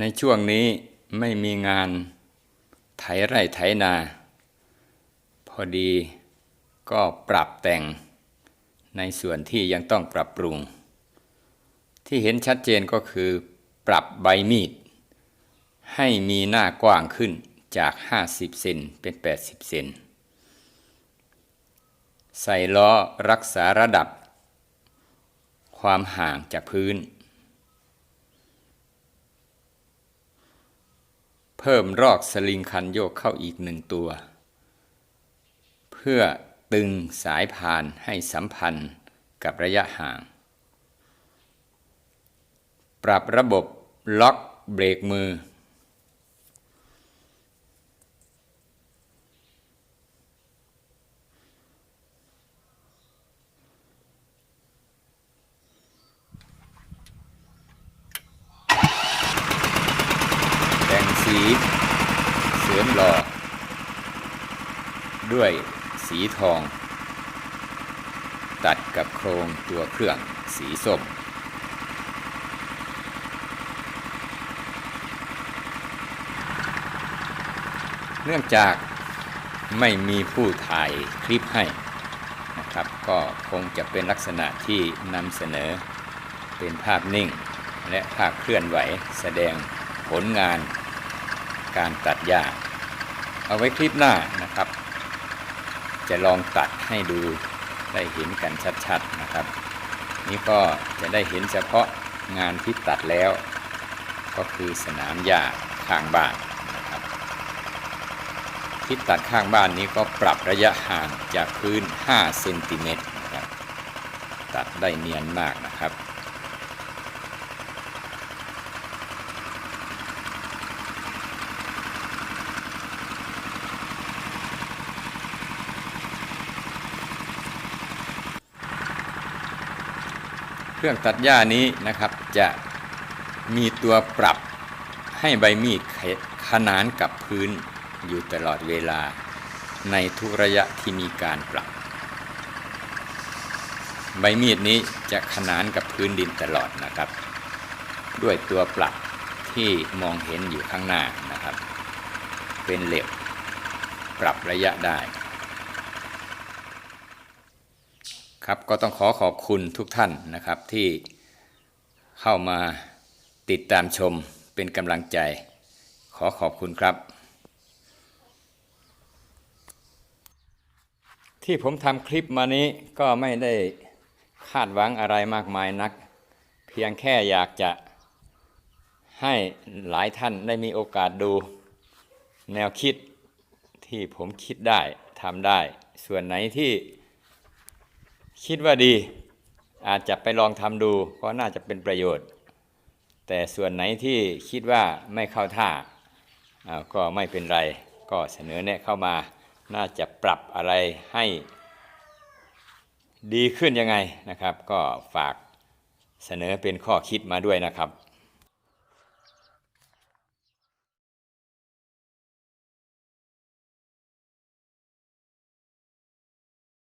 ในช่วงนี้ไม่มีงานไถไร่ไถนา พอดีก็ปรับแต่งในส่วนที่ยังต้องปรับปรุง ที่เห็นชัดเจนก็คือปรับใบมีด ให้มีหน้ากว้างขึ้นจาก 50 เซนเป็น 80 เซนใส่ล้อรักษาระดับ ความห่างจากพื้น พิ่มรอกสลิงคันโยกเข้าอีกหนึ่งตัว เพื่อตึงสายพานให้สัมพันธ์กับระยะห่าง ปรับระบบล็อกเบรกมือ สีเสริมหล่อ ด้วยสีทอง ตัดกับโครงตัวเครื่องสีส้มเนื่องจากไม่มีผู้ถ่ายคลิปให้นะครับ ก็คงจะเป็นลักษณะที่นำเสนอเป็นภาพนิ่ง และภาพเคลื่อนไหวแสดงผลงาน การตัดหญ้า เอาไว้คลิปหน้านะครับ จะลองตัดให้ดูได้เห็นกันชัดๆนะครับ นี่ก็จะได้เห็นเฉพาะงานที่ตัดแล้ว ก็คือสนามหญ้าข้างบ้านนะครับ ที่ตัดข้างบ้านนี้ก็ปรับระยะห่างจากพื้น 5 เซนติเมตรนะครับ ตัดได้เนียนมากนะครับ เครื่องตัดหญ้านี้นะครับจะมีตัวปรับให้ใบมีดขนานกับพื้นอยู่ตลอดเวลาในทุกระยะที่มีการปรับ ใบมีดนี้จะขนานกับพื้นดินตลอดนะครับ ด้วยตัวปรับที่มองเห็นอยู่ข้างหน้านะครับ เป็นเหล็กปรับระยะได้ ครับก็ต้องขอขอบคุณทุกท่านนะครับที่เข้ามาติดตามชมเป็นกำลังใจ ขอขอบคุณครับ ที่ผมทำคลิปมานี้ก็ไม่ได้คาดหวังอะไรมากมายนัก เพียงแค่อยากจะให้หลายท่านได้มีโอกาสดู แนวคิดที่ผมคิดได้ทำได้ ส่วนไหนที่ คิดว่าดี อาจจะไปลองทำดูก็น่าจะเป็นประโยชน์ แต่ส่วนไหนที่คิดว่าไม่เข้าท่าอ่าก็ไม่เป็นไร ก็เสนอแนะเข้ามา น่าจะปรับอะไรให้ดีขึ้นยังไงนะครับ ก็ฝากเสนอเป็นข้อคิดมาด้วยนะครับ